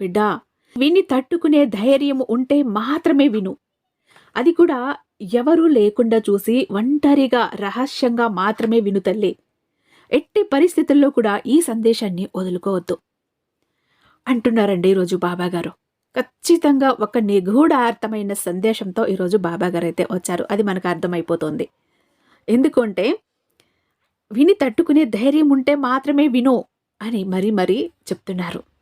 బిడ్డా విని తట్టుకునే ధైర్యం ఉంటే మాత్రమే విను. అది కూడా ఎవరూ లేకుండా చూసి ఒంటరిగా రహస్యంగా మాత్రమే విను తల్లి. ఎట్టి పరిస్థితుల్లో కూడా ఈ సందేశాన్ని వదులుకోవద్దు. అంటున్నారండి ఈరోజు బాబాగారు. ఖచ్చితంగా ఒక నిగూఢార్థమైన సందేశంతో ఈరోజు బాబాగారు అయితే వచ్చారు. అది మనకు అర్థమైపోతుంది. ఎందుకంటే విని తట్టుకునే ధైర్యం ఉంటే మాత్రమే విను అని మరీ మరీ చెప్తున్నారు.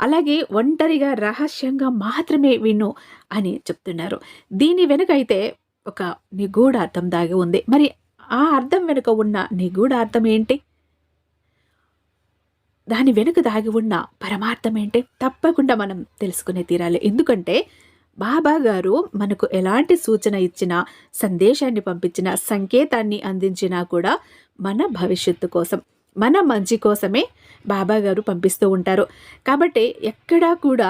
అలాగే ఒంటరిగా రహస్యంగా మాత్రమే విను అని చెప్తున్నారు. దీని వెనుక అయితే ఒక నిగూఢ అర్థం దాగి ఉంది. మరి ఆ అర్థం వెనుక ఉన్న నిగూఢ అర్థం ఏంటి? దాని వెనుక దాగి ఉన్న పరమార్థం ఏంటి? తప్పకుండా మనం తెలుసుకునే తీరాలి. ఎందుకంటే బాబా గారు మనకు ఎలాంటి సూచన ఇచ్చినా సందేశాన్ని పంపించిన సంకేతాన్ని అందించినా కూడా మన భవిష్యత్తు కోసం. మన మంచి కోసమే బాబా గారు పంపిస్తూ ఉంటారు. కాబట్టి ఎక్కడా కూడా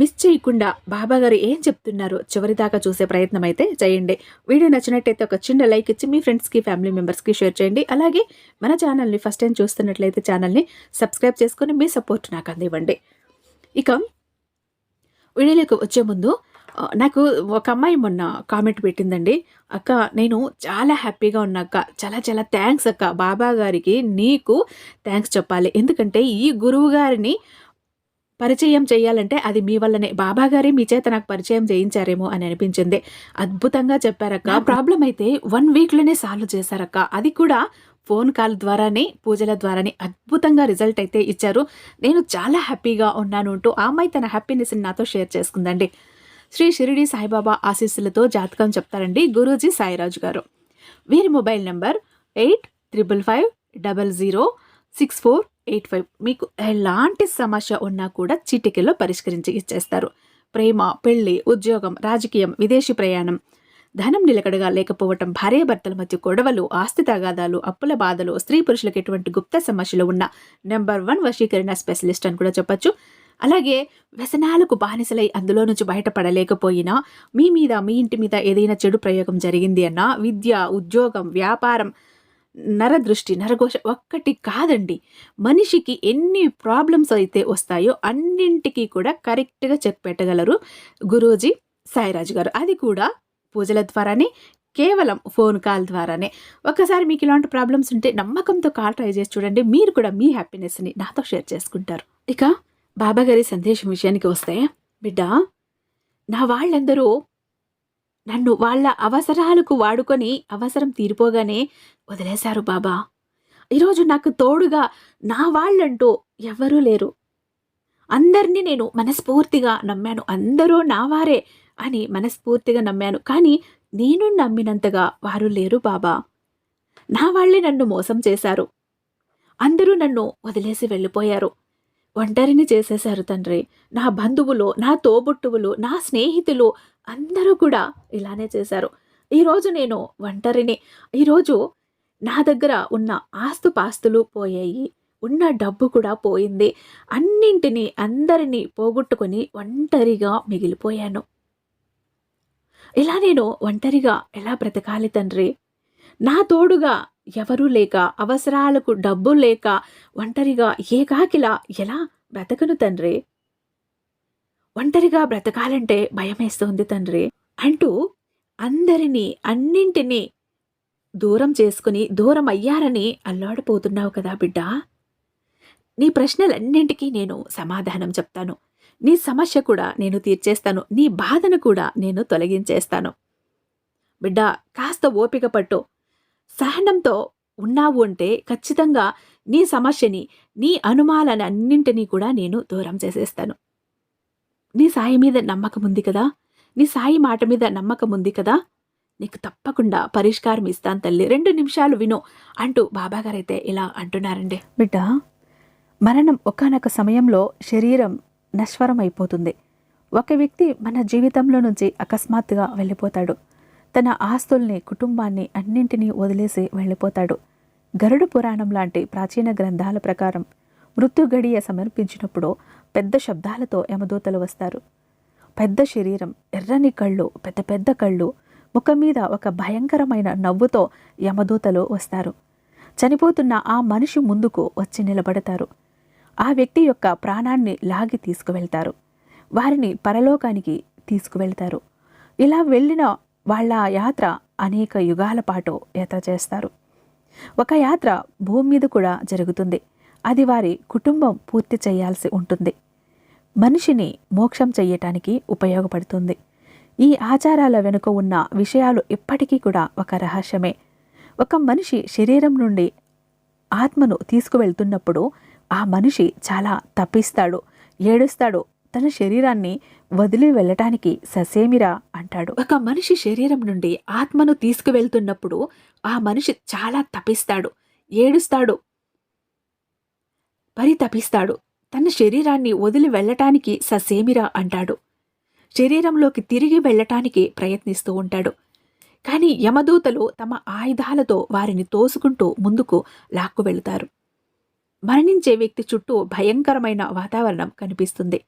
మిస్ చేయకుండా బాబా గారు ఏం చెప్తున్నారో చివరిదాకా చూసే ప్రయత్నం అయితే చేయండి. వీడియో నచ్చినట్టయితే ఒక చిన్న లైక్ ఇచ్చి మీ ఫ్రెండ్స్కి ఫ్యామిలీ మెంబర్స్కి షేర్ చేయండి. అలాగే మన ఛానల్ని ఫస్ట్ టైం చూస్తున్నట్లయితే ఛానల్ని సబ్స్క్రైబ్ చేసుకొని మీ సపోర్ట్ నాకు అందివ్వండి. ఇక వీడియోలోకి వచ్చే ముందు నాకు ఒక అమ్మాయి మొన్న కామెంట్ పెట్టిందండి. అక్క నేను చాలా హ్యాపీగా ఉన్నా అక్క. చాలా చాలా థ్యాంక్స్ అక్క. బాబా గారికి నీకు థ్యాంక్స్ చెప్పాలి. ఎందుకంటే ఈ గురువు గారిని పరిచయం చేయాలంటే అది మీ వల్లనే. బాబా గారే మీ చేత నాకు పరిచయం చేయించారేమో అని అనిపించింది. అద్భుతంగా చెప్పారక్క ప్రాబ్లం అయితే వన్ వీక్లోనే సాల్వ్ చేశారక్క అది కూడా ఫోన్ కాల్ ద్వారానే పూజల ద్వారానే అద్భుతంగా రిజల్ట్ అయితే ఇచ్చారు. నేను చాలా హ్యాపీగా ఉన్నాను అంటూ ఆ అమ్మాయి తన హ్యాపీనెస్ని నాతో షేర్ చేసుకుందండి. శ్రీ షిరిడి సాయిబాబా ఆశీస్సులతో జాతకం చెప్తారండి గురూజీ సాయిరాజు గారు. వీరి mobile number eight triple five double zero six four eight five. మీకు ఎలాంటి సమస్య ఉన్నా కూడా చీటికల్లో పరిష్కరించి ఇచ్చేస్తారు. ప్రేమ పెళ్ళి ఉద్యోగం రాజకీయం విదేశీ ప్రయాణం ధనం నిలకడగా లేకపోవటం భార్యాభర్తల మధ్య గొడవలు ఆస్తి తగాదాలు అప్పుల బాధలు స్త్రీ పురుషులకు ఎటువంటి గుప్త సమస్యలు ఉన్న నెంబర్ వన్ వశీకరణ స్పెషలిస్ట్ అని కూడా చెప్పొచ్చు. అలాగే వ్యసనాలకు బానిసలై అందులో నుంచి బయటపడలేకపోయినా మీ మీద మీ ఇంటి మీద ఏదైనా చెడు ప్రయోగం జరిగింది అన్నా విద్య ఉద్యోగం వ్యాపారం నరదృష్టి నరఘోష ఒక్కటి కాదండి. మనిషికి ఎన్ని ప్రాబ్లమ్స్ అయితే వస్తాయో అన్నింటికీ కూడా కరెక్ట్గా చెక్ పెట్టగలరు గురూజీ సాయిరాజు గారు. అది కూడా పూజల ద్వారానే కేవలం ఫోన్ కాల్ ద్వారానే. ఒకసారి మీకు ఇలాంటి ప్రాబ్లమ్స్ ఉంటే నమ్మకంతో కాల్ ట్రై చేసి చూడండి. మీరు కూడా మీ హ్యాపీనెస్ని నాతో షేర్ చేసుకుంటారు. ఇక బాబాగారి సందేశం విషయానికి వస్తే బిడ్డ నా వాళ్ళందరూ నన్ను వాళ్ళ అవసరాలకు వాడుకొని అవసరం తీరిపోగానే వదిలేశారు బాబా. ఈరోజు నాకు తోడుగా నా వాళ్ళంటూ ఎవ్వరూ లేరు. అందరినీ నేను మనస్ఫూర్తిగా నమ్మాను. అందరూ నా వారే అని మనస్ఫూర్తిగా నమ్మాను. కానీ నేను నమ్మినంతగా వారు లేరు బాబా. నా వాళ్ళే నన్ను మోసం చేశారు. అందరూ నన్ను వదిలేసి వెళ్ళిపోయారు. ఒంటరిని చేసేశారు తండ్రి. నా బంధువులు నా తోబుట్టువులు నా స్నేహితులు అందరూ కూడా ఇలానే చేశారు. ఈరోజు నేను ఒంటరిని ఈరోజు నా దగ్గర ఉన్న ఆస్తుపాస్తులు పోయాయి. ఉన్న డబ్బు కూడా పోయింది. అన్నింటినీ అందరినీ పోగొట్టుకొని ఒంటరిగా మిగిలిపోయాను. ఇలా నేను ఒంటరిగా ఎలా బ్రతకాలి తండ్రి? నా తోడుగా ఎవరూ లేక అవసరాలకు డబ్బు లేక ఒంటరిగా ఏకాకిలా ఎలా బ్రతకను తండ్రి? ఒంటరిగా బ్రతకాలంటే భయమేస్తోంది తండ్రి. అంటూ అందరినీ అన్నింటినీ దూరం చేసుకుని దూరం అయ్యారని అల్లాడిపోతున్నావు కదా బిడ్డా. నీ ప్రశ్నలన్నింటికీ నేను సమాధానం చెప్తాను. నీ సమస్య కూడా నేను తీర్చేస్తాను. నీ బాధను కూడా నేను తొలగించేస్తాను. బిడ్డ కాస్త ఓపిక పట్టు. సహనంతో ఉన్నావు అంటే ఖచ్చితంగా నీ సమస్యని నీ అనుమానాలన్నింటినీ కూడా నేను దూరం చేసేస్తాను. నీ సాయి మీద నమ్మకం ఉంది కదా? నీ సాయి మాట మీద నమ్మకం ఉంది కదా? నీకు తప్పకుండా పరిష్కారం ఇస్తాను తల్లి. రెండు నిమిషాలు విను అంటూ బాబాగారైతే ఇలా అంటున్నారండి. బిడ్డ మరణం ఒకానొక సమయంలో శరీరం నశ్వరం అయిపోతుంది ఒక వ్యక్తి మన జీవితంలో నుంచి అకస్మాత్తుగా వెళ్ళిపోతాడు. తన ఆస్తుల్ని కుటుంబాన్ని అన్నింటినీ వదిలేసి వెళ్ళిపోతాడు. గరుడు పురాణం లాంటి ప్రాచీన గ్రంథాల ప్రకారం మృత్యు గడియ సమర్పించినప్పుడు పెద్ద శబ్దాలతో యమదూతలు వస్తారు. పెద్ద శరీరం ఎర్రని కళ్ళు పెద్ద పెద్ద కళ్ళు ముఖం మీద ఒక భయంకరమైన నవ్వుతో యమదూతలు వస్తారు. చనిపోతున్న ఆ మనిషి ముందుకు వచ్చి నిలబడతారు. ఆ వ్యక్తి యొక్క ప్రాణాన్ని లాగి తీసుకువెళ్తారు. వారిని పరలోకానికి తీసుకువెళ్తారు. ఇలా వెళ్ళిన వాళ్ళ యాత్ర అనేక యుగాల పాటు యాత్ర చేస్తారు. ఒక యాత్ర భూమి మీద కూడా జరుగుతుంది. అది వారి కుటుంబం పూర్తి చేయాల్సి ఉంటుంది. మనిషిని మోక్షం చెయ్యటానికి ఉపయోగపడుతుంది. ఈ ఆచారాల వెనుక ఉన్న విషయాలు ఇప్పటికీ కూడా ఒక రహస్యమే. ఒక మనిషి శరీరం నుండి ఆత్మను తీసుకువెళ్తున్నప్పుడు ఆ మనిషి చాలా తప్పిస్తాడు ఏడుస్తాడు తన శరీరాన్ని వదిలి వెళ్ళటానికి ససేమిరా అంటాడు. ఒక మనిషి శరీరం నుండి ఆత్మను తీసుకువెళ్తున్నప్పుడు ఆ మనిషి చాలా తపిస్తాడు ఏడుస్తాడు పరితపిస్తాడు. తన శరీరాన్ని వదిలి వెళ్ళటానికి ససేమిరా అంటాడు. శరీరంలోకి తిరిగి వెళ్ళటానికి ప్రయత్నిస్తూ ఉంటాడు. కానీ యమదూతలు తమ ఆయుధాలతో వారిని తోసుకుంటూ ముందుకు లాక్కు వెళుతారు మరణించే వ్యక్తి చుట్టూ భయంకరమైన వాతావరణం కనిపిస్తుంది.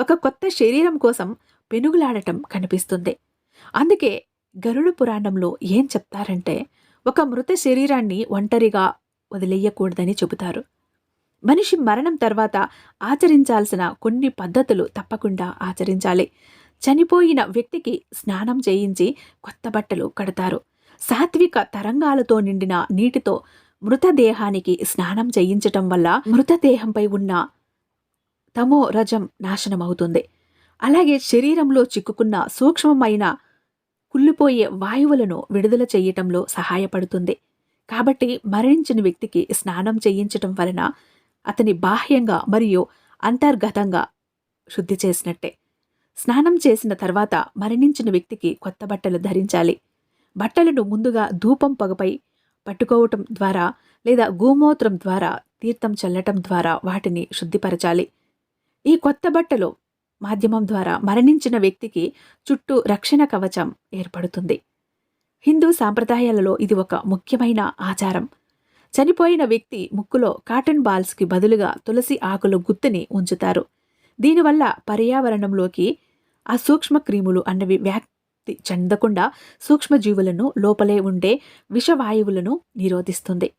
ఒక కొత్త శరీరం కోసం పెనుగులాడటం కనిపిస్తుంది. అందుకే గరుడ పురాణంలో ఏం చెప్తారంటే ఒక మృత శరీరాన్ని ఒంటరిగా వదిలేయకూడదని చెబుతారు. మనిషి మరణం తర్వాత ఆచరించాల్సిన కొన్ని పద్ధతులు తప్పకుండా ఆచరించాలి. చనిపోయిన వ్యక్తికి స్నానం చేయించి కొత్త బట్టలు కడతారు. సాత్విక తరంగాలతో నిండిన నీటితో మృతదేహానికి స్నానం చేయించటం వల్ల మృతదేహంపై ఉన్న తమో రజం నాశనమవుతుంది. అలాగే శరీరంలో చిక్కుకున్న సూక్ష్మమైన కుళ్ళిపోయే వాయువులను విడుదల చేయటంలో సహాయపడుతుంది. కాబట్టి మరణించిన వ్యక్తికి స్నానం చేయించటం వలన అతని బాహ్యంగా మరియు అంతర్గతంగా శుద్ధి చేసినట్టే. స్నానం చేసిన తర్వాత మరణించిన వ్యక్తికి కొత్త బట్టలు ధరించాలి. బట్టలను ముందుగా ధూపం పొగపై పట్టుకోవటం ద్వారా లేదా గోమూత్రం ద్వారా తీర్థం చల్లటం ద్వారా వాటిని శుద్ధిపరచాలి. ఈ కొత్త బట్టలు మాధ్యమం ద్వారా మరణించిన వ్యక్తికి చుట్టూ రక్షణ కవచం ఏర్పడుతుంది. హిందూ సాంప్రదాయాలలో ఇది ఒక ముఖ్యమైన ఆచారం. చనిపోయిన వ్యక్తి ముక్కులో కాటన్ బాల్స్కి బదులుగా తులసి ఆకులు గుత్తిని ఉంచుతారు. దీనివల్ల పర్యావరణంలోకి ఆ సూక్ష్మ క్రీములు అన్నవి వ్యాప్తి చెందకుండా సూక్ష్మజీవులను లోపలే ఉండే విషవాయువులను నిరోధిస్తుంది.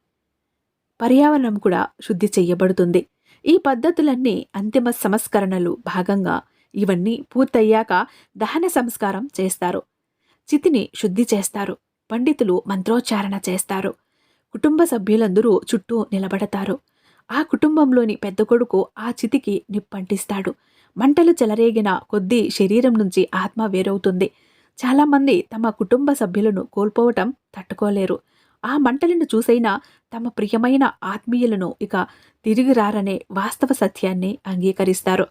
పర్యావరణం కూడా శుద్ధి చేయబడుతుంది. ఈ పద్ధతులన్నీ అంతిమ సంస్కరణలు భాగంగా ఇవన్నీ పూర్తయ్యాక దహన సంస్కారం చేస్తారు. చితిని శుద్ధి చేస్తారు. పండితులు మంత్రోచ్చారణ చేస్తారు. కుటుంబ సభ్యులందరూ చుట్టూ నిలబడతారు. ఆ కుటుంబంలోని పెద్ద కొడుకు ఆ చితికి నిప్పంటిస్తాడు. మంటలు చెలరేగిన కొద్దీ శరీరం నుంచి ఆత్మ వేరవుతుంది. చాలామంది తమ కుటుంబ సభ్యులను కోల్పోవటం తట్టుకోలేరు. ఆ మంటలను చూసైనా తమ ప్రియమైన ఆత్మీయులను ఇక తిరిగి రారనే వాస్తవ సత్యాన్ని అంగీకరిస్తారు.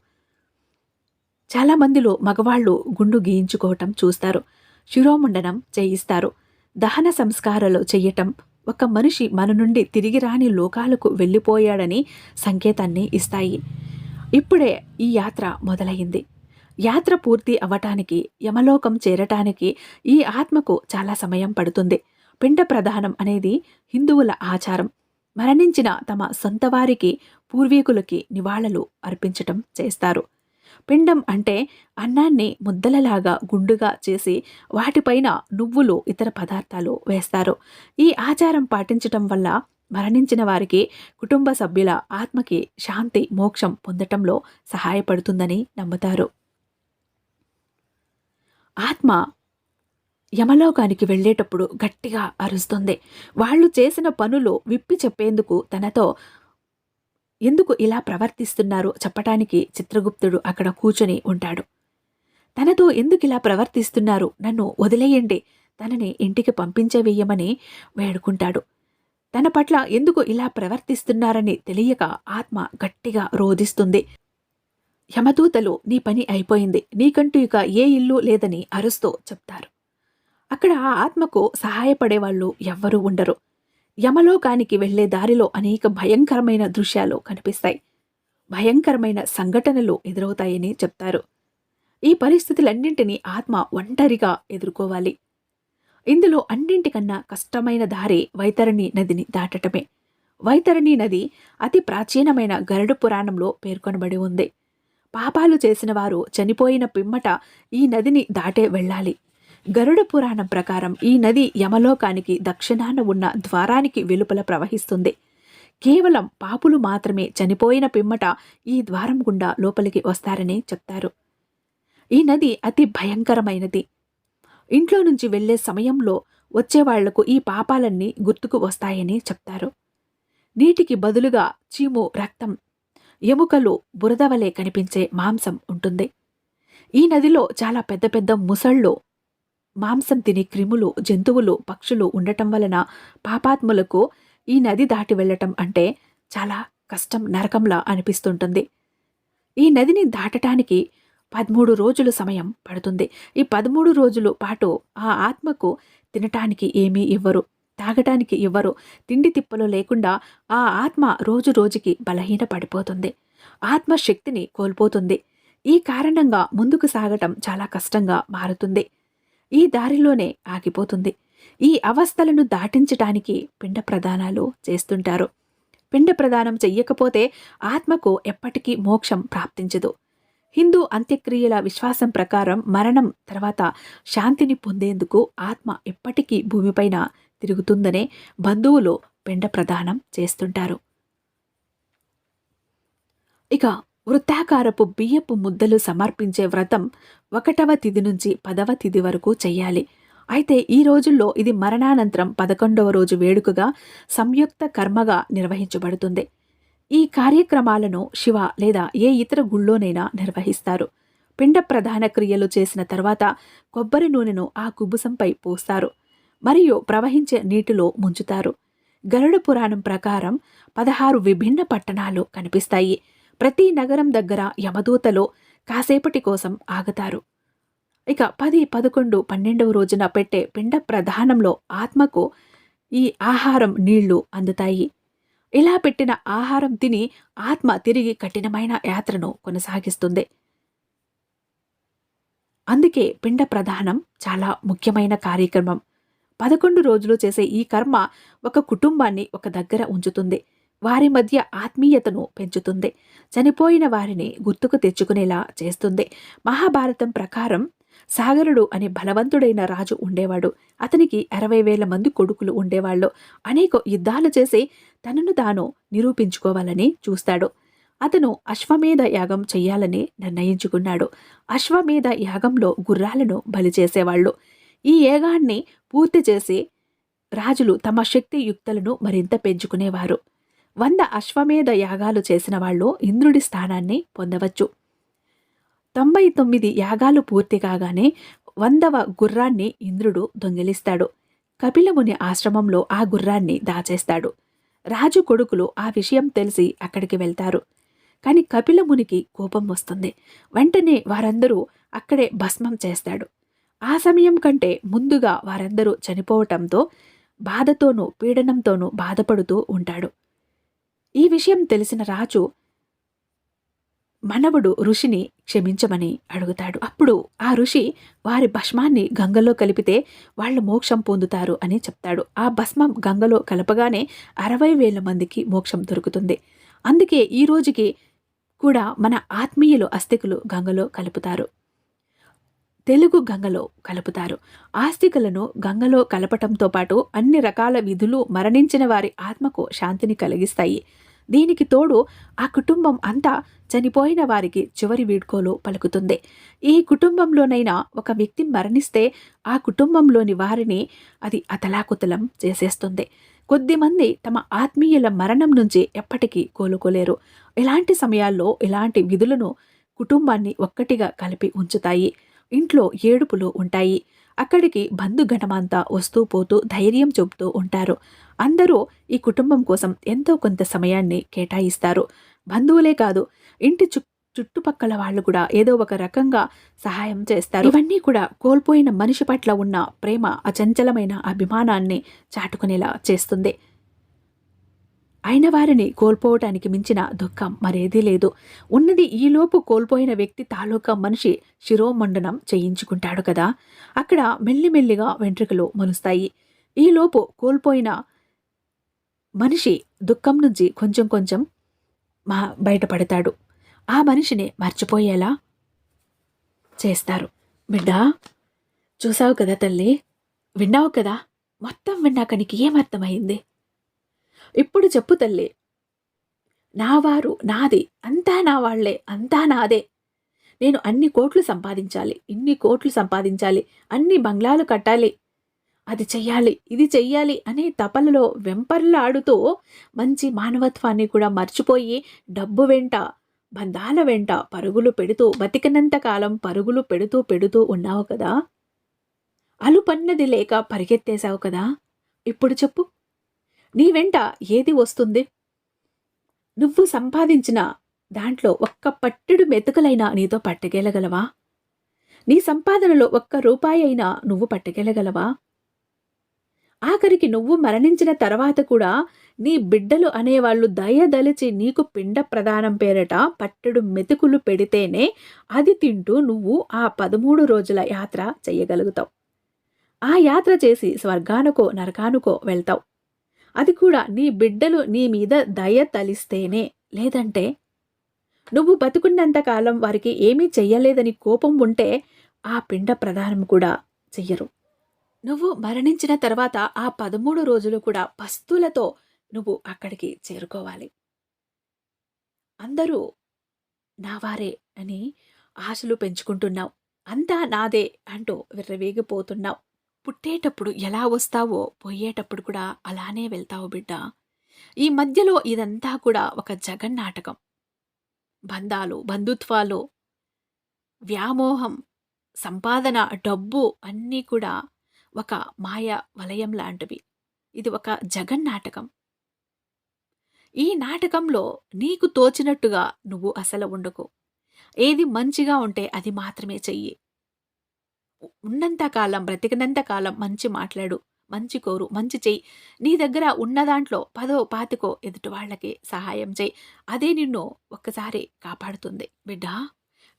చాలామందిలో మగవాళ్ళు గుండు గీయించుకోవటం చూస్తారు. శిరోముండనం చేయిస్తారు. దహన సంస్కారాలు చెయ్యటం ఒక మనిషి మన నుండి తిరిగి రాని లోకాలకు వెళ్ళిపోయాడని సంకేతాన్ని ఇస్తాయి. ఇప్పుడే ఈ యాత్ర మొదలైంది. యాత్ర పూర్తి అవ్వటానికి యమలోకం చేరటానికి ఈ ఆత్మకు చాలా సమయం పడుతుంది. పిండ ప్రధానం అనేది హిందువుల ఆచారం. మరణించిన తమ సొంత వారికి పూర్వీకులకి నివాళులు అర్పించటం చేస్తారు. పిండం అంటే అన్నాన్ని ముద్దలలాగా గుండుగా చేసి వాటిపైన నువ్వులు ఇతర పదార్థాలు వేస్తారు. ఈ ఆచారం పాటించటం వల్ల మరణించిన వారికి కుటుంబ సభ్యుల ఆత్మకి శాంతి మోక్షం పొందటంలో సహాయపడుతుందని నమ్ముతారు. ఆత్మ యమలోకానికి వెళ్ళేటప్పుడు గట్టిగా అరుస్తుంది. వాళ్ళు చేసిన పనులు విప్పి చెప్పేందుకు తనతో ఎందుకు ఇలా ప్రవర్తిస్తున్నారు చెప్పటానికి చిత్రగుప్తుడు అక్కడ కూర్చొని ఉంటాడు. తనతో ఎందుకు ఇలా ప్రవర్తిస్తున్నారు నన్ను వదిలేయండి. తనని ఇంటికి పంపించవేయమని వేడుకుంటాడు. తన పట్ల ఎందుకు ఇలా ప్రవర్తిస్తున్నారని తెలియక ఆత్మ గట్టిగా రోధిస్తుంది. యమదూతలు నీ పని అయిపోయింది. నీకంటూ ఇక ఏ ఇల్లు లేదని అరుస్తూ చెప్తారు. అక్కడ ఆ ఆత్మకు సహాయపడేవాళ్ళు ఎవ్వరూ ఉండరు. యమలోకానికి వెళ్ళే దారిలో అనేక భయంకరమైన దృశ్యాలు కనిపిస్తాయి. భయంకరమైన సంఘటనలు ఎదురవుతాయని చెప్తారు. ఈ పరిస్థితులన్నింటినీ ఆత్మ ఒంటరిగా ఎదుర్కోవాలి. ఇందులో అన్నింటికన్నా కష్టమైన దారి వైతరణి నదిని దాటటమే. వైతరణి నది అతి ప్రాచీనమైన గరుడు పురాణంలో పేర్కొనబడి ఉంది. పాపాలు చేసిన వారు చనిపోయిన పిమ్మట ఈ నదిని దాటే వెళ్ళాలి. గరుడ పురాణం ప్రకారం ఈ నది యమలోకానికి దక్షిణాన ఉన్న ద్వారానికి వెలుపల ప్రవహిస్తుంది. కేవలం పాపులు మాత్రమే చనిపోయిన పిమ్మట ఈ ద్వారం గుండా లోపలికి వస్తారని చెప్తారు. ఈ నది అతి భయంకరమైనది. ఇంట్లో నుంచి వెళ్ళే సమయంలో వచ్చేవాళ్ళకు ఈ పాపాలన్నీ గుర్తుకు వస్తాయని చెప్తారు. నీటికి బదులుగా చీము రక్తం ఎముకలు బురదవలే కనిపించే మాంసం ఉంటుంది. ఈ నదిలో చాలా పెద్ద పెద్ద ముసళ్ళు మాంసం తినే క్రిములు జంతువులు పక్షులు ఉండటం వలన పాపాత్ములకు ఈ నది దాటి వెళ్ళటం అంటే చాలా కష్టం నరకంలా అనిపిస్తుంటుంది. ఈ నదిని దాటటానికి పదమూడు రోజులు సమయం పడుతుంది. ఈ పదమూడు రోజులు పాటు ఆ ఆత్మకు తినటానికి ఏమీ ఇవ్వరు తాగటానికి ఇవ్వరు తిండి తిప్పలు లేకుండా ఆ ఆత్మ రోజు రోజుకి బలహీన పడిపోతుంది ఆత్మ శక్తిని కోల్పోతుంది. ఈ కారణంగా ముందుకు సాగటం చాలా కష్టంగా మారుతుంది. ఈ దారిలోనే ఆగిపోతుంది. ఈ అవస్థలను దాటించటానికి పిండ ప్రదానాలు చేస్తుంటారు. పిండ ప్రదానం చెయ్యకపోతే ఆత్మకు ఎప్పటికీ మోక్షం ప్రాప్తించదు. హిందూ అంత్యక్రియల విశ్వాసం ప్రకారం మరణం తర్వాత శాంతిని పొందేందుకు ఆత్మ ఎప్పటికీ భూమిపైన తిరుగుతుందనే బంధువులు పిండ ప్రదానం చేస్తుంటారు. ఇక వృత్తాకారపు బియ్యపు ముద్దలు సమర్పించే వ్రతం ఒకటవ తిథి నుంచి పదవ తిథి వరకు చెయ్యాలి. అయితే ఈ రోజుల్లో ఇది మరణానంతరం పదకొండవ రోజు వేడుకగా సంయుక్త కర్మగా నిర్వహించబడుతుంది. ఈ కార్యక్రమాలను శివ లేదా ఏ ఇతర గుళ్ళోనైనా నిర్వహిస్తారు. పిండ ప్రధాన క్రియలు చేసిన తర్వాత కొబ్బరి నూనెను ఆ కుబుసంపై పోస్తారు. మరియు ప్రవహించే నీటిలో ముంచుతారు. గరుడ పురాణం ప్రకారం పదహారు విభిన్న పట్టణాలు కనిపిస్తాయి. ప్రతి నగరం దగ్గర యమదూతలో కాసేపటి కోసం ఆగుతారు. ఇక పది పదకొండు పన్నెండవ రోజున పెట్టే పిండ ప్రధానంలో ఆత్మకు ఈ ఆహారం నీళ్ళు అందుతాయి. ఇలా పెట్టిన ఆహారం తిని ఆత్మ తిరిగి కఠినమైన యాత్రను కొనసాగిస్తుంది. అందుకే పిండ ప్రధానం చాలా ముఖ్యమైన కార్యక్రమం. పదకొండు రోజులు చేసే ఈ కర్మ ఒక కుటుంబాన్ని ఒక దగ్గర ఉంచుతుంది. వారి మధ్య ఆత్మీయతను పెంచుతుంది. చనిపోయిన వారిని గుర్తుకు తెచ్చుకునేలా చేస్తుంది. మహాభారతం ప్రకారం సాగరుడు అనే బలవంతుడైన రాజు ఉండేవాడు. అతనికి అరవై వేల మంది కొడుకులు ఉండేవాళ్ళు. అనేక యుద్ధాలు చేసి తనను తాను నిరూపించుకోవాలని చూస్తాడు. అతను అశ్వమేధ యాగం చేయాలని నిర్ణయించుకున్నాడు. అశ్వమేధ యాగంలో గుర్రాలను బలి చేసేవాళ్ళు. ఈ యాగాన్ని పూర్తి చేసి రాజులు తమ శక్తి యుక్తులను మరింత పెంచుకునేవారు. వంద అశ్వమేధ యాగాలు చేసిన వాళ్ళు ఇంద్రుడి స్థానాన్ని పొందవచ్చు. తొంభై తొమ్మిది యాగాలు పూర్తి కాగానే వందవ గుర్రాన్ని ఇంద్రుడు దొంగిలిస్తాడు. కపిలముని ఆశ్రమంలో ఆ గుర్రాన్ని దాచేస్తాడు. రాజు కొడుకులు ఆ విషయం తెలిసి అక్కడికి వెళ్తారు. కాని కపిలమునికి కోపం వస్తుంది. వెంటనే వారందరూ అక్కడే భస్మం చేస్తాడు. ఆ సమయం కంటే ముందుగా వారందరూ చనిపోవటంతో బాధతోనూ పీడనంతోనూ బాధపడుతూ ఉంటాడు. ఈ విషయం తెలిసిన రాజు మనవుడు ఋషిని క్షమించమని అడుగుతాడు. అప్పుడు ఆ ఋషి వారి భస్మాన్ని గంగలో కలిపితే వాళ్ళు మోక్షం పొందుతారు అని చెప్తాడు. ఆ భస్మం గంగలో కలపగానే అరవై వేల మందికి మోక్షం దొరుకుతుంది. అందుకే ఈ రోజుకి కూడా మన ఆత్మీయులు అస్థికులు గంగలో కలుపుతారు. తెలుగు గంగలో కలుపుతారు. ఆస్తికలను గంగలో కలపటంతో పాటు అన్ని రకాల విధులు మరణించిన వారి ఆత్మకు శాంతిని కలిగిస్తాయి. దీనికి తోడు ఆ కుటుంబం అంతా చనిపోయిన వారికి చివరి వీడ్కోలు పలుకుతుంది. ఈ కుటుంబంలోనైనా ఒక వ్యక్తి మరణిస్తే ఆ కుటుంబంలోని వారిని అది అతలాకుతలం చేసేస్తుంది. కొద్దిమంది తమ ఆత్మీయుల మరణం నుంచి ఎప్పటికీ కోలుకోలేరు. ఇలాంటి సమయాల్లో ఇలాంటి విధులను కుటుంబాన్ని ఒక్కటిగా కలిపి ఉంచుతాయి. ఇంట్లో ఏడుపులు ఉంటాయి. అక్కడికి బంధుగణమంతా వస్తూ పోతూ ధైర్యం చెబుతూ ఉంటారు. అందరూ ఈ కుటుంబం కోసం ఎంతో కొంత సమయాన్ని కేటాయిస్తారు. బంధువులే కాదు ఇంటి చు చుట్టుపక్కల వాళ్ళు కూడా ఏదో ఒక రకంగా సహాయం చేస్తారు. ఇవన్నీ కూడా కోల్పోయిన మనిషి పట్ల ఉన్న ప్రేమ అచంచలమైన అభిమానాన్ని చాటుకునేలా చేస్తుంది. అయిన వారిని కోల్పోవటానికి మించిన దుఃఖం మరేదీ లేదు. ఉన్నది ఈలోపు కోల్పోయిన వ్యక్తి తాలూకా మనిషి శిరోమండనం చేయించుకుంటాడు కదా. అక్కడ మెల్లిమెల్లిగా వెంట్రుకలు మలుస్తాయి. ఈలోపు కోల్పోయిన మనిషి దుఃఖం నుంచి కొంచెం కొంచెం మా బయటపడతాడు. ఆ మనిషిని మర్చిపోయేలా చేస్తారు. బిడ్డ చూసావు కదా తల్లి? విన్నావు కదా? మొత్తం విన్నాక నీకు ఏమర్థమైంది ఇప్పుడు చెప్పు తల్లి. నా వారు నాది అంతా నా వాళ్ళే అంతా నాదే. నేను అన్ని కోట్లు సంపాదించాలి ఇన్ని కోట్లు సంపాదించాలి అన్ని బంగ్లాలు కట్టాలి. అది చెయ్యాలి ఇది చెయ్యాలి అనే తపలలో వెంపర్లాడుతూ మంచి మానవత్వాన్ని కూడా మర్చిపోయి డబ్బు వెంట బంధాల వెంట పరుగులు పెడుతూ బతికినంత కాలం పరుగులు పెడుతూ పెడుతూ ఉన్నావు కదా. అలుపన్నది లేక పరిగెత్తేశావు కదా. ఇప్పుడు చెప్పు. నీ వెంట ఏది వస్తుంది? నువ్వు సంపాదించిన దాంట్లో ఒక్క పట్టెడు మెతుకలైనా నీతో పట్టగెలగలవా? నీ సంపాదనలో ఒక్క రూపాయి అయినా నువ్వు పట్టగెలగలవా? ఆఖరికి నువ్వు మరణించిన తర్వాత కూడా నీ బిడ్డలు అనేవాళ్ళు దయదలిచి నీకు పిండ ప్రదానం పేరట పట్టెడు మెతుకులు పెడితేనే అది తింటూ నువ్వు ఆ పదమూడు రోజుల యాత్ర చెయ్యగలుగుతావు ఆ యాత్ర చేసి స్వర్గానుకో నరకానుకో వెళ్తావు. అది కూడా నీ బిడ్డలు నీ మీద దయ తలిస్తేనే. లేదంటే నువ్వు బతుకున్నంత కాలం వారికి ఏమీ చెయ్యలేదని కోపం ఉంటే ఆ పిండ ప్రదానం కూడా చెయ్యరు. నువ్వు మరణించిన తర్వాత ఆ పదమూడు రోజులు కూడా పస్తులతో నువ్వు అక్కడికి చేరుకోవాలి. అందరూ నావారే అని ఆశలు పెంచుకుంటున్నావు. అంతా నాదే అంటూ విర్రవేగిపోతున్నావు. పుట్టేటప్పుడు ఎలా వస్తావో పోయేటప్పుడు కూడా అలానే వెళ్తావు బిడ్డ. ఈ మధ్యలో ఇదంతా కూడా ఒక జగన్నాటకం బంధాలు బంధుత్వాలు వ్యామోహం సంపాదన డబ్బు అన్నీ కూడా ఒక మాయ వలయం లాంటివి. ఇది ఒక జగన్నాటకం ఈ నాటకంలో నీకు తోచినట్టుగా నువ్వు అసలు ఉండకు. ఏది మంచిగా ఉంటే అది మాత్రమే చెయ్యి. ఉన్నంత కాలం బ్రతికినంత కాలం మంచి మాట్లాడు మంచి కోరు మంచి చెయ్యి. నీ దగ్గర ఉన్న దాంట్లో పదో పాతికో ఎదుటి వాళ్ళకి సహాయం చేయి అదే నిన్ను ఒక్కసారి కాపాడుతుంది. బిడ్డా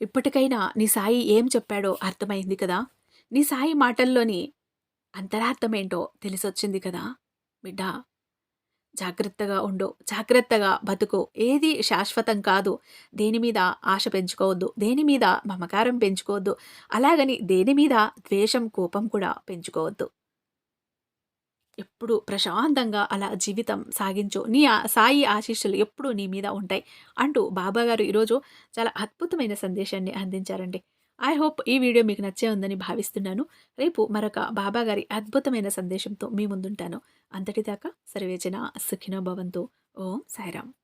ఇప్పటికైనా నీ సాయి ఏం చెప్పాడో అర్థమైంది కదా? నీ సాయి మాటల్లోని అంతరార్థమేంటో తెలిసొచ్చింది కదా? బిడ్డా జాగ్రత్తగా ఉండు జాగ్రత్తగా బతుకు. ఏది శాశ్వతం కాదు. దేని మీద ఆశ పెంచుకోవద్దు దేని మీద మమకారం పెంచుకోవద్దు. అలాగని దేని మీద ద్వేషం కోపం కూడా పెంచుకోవద్దు. ఎప్పుడు ప్రశాంతంగా అలా జీవితం సాగించు. నీ సాయి ఆశీస్సులు ఎప్పుడు నీ మీద ఉంటాయి అంటూ బాబాగారు ఈరోజు చాలా అద్భుతమైన సందేశాన్ని అందించారండి. ఐ హోప్ ఈ వీడియో మీకు నచ్చే ఉందని భావిస్తున్నాను. రేపు మరొక బాబా గారి అద్భుతమైన సందేశంతో మీ ముందుంటాను. అంతటిదాకా సర్వేచన సుఖినో భవంతు. ఓం సాయిరామ్.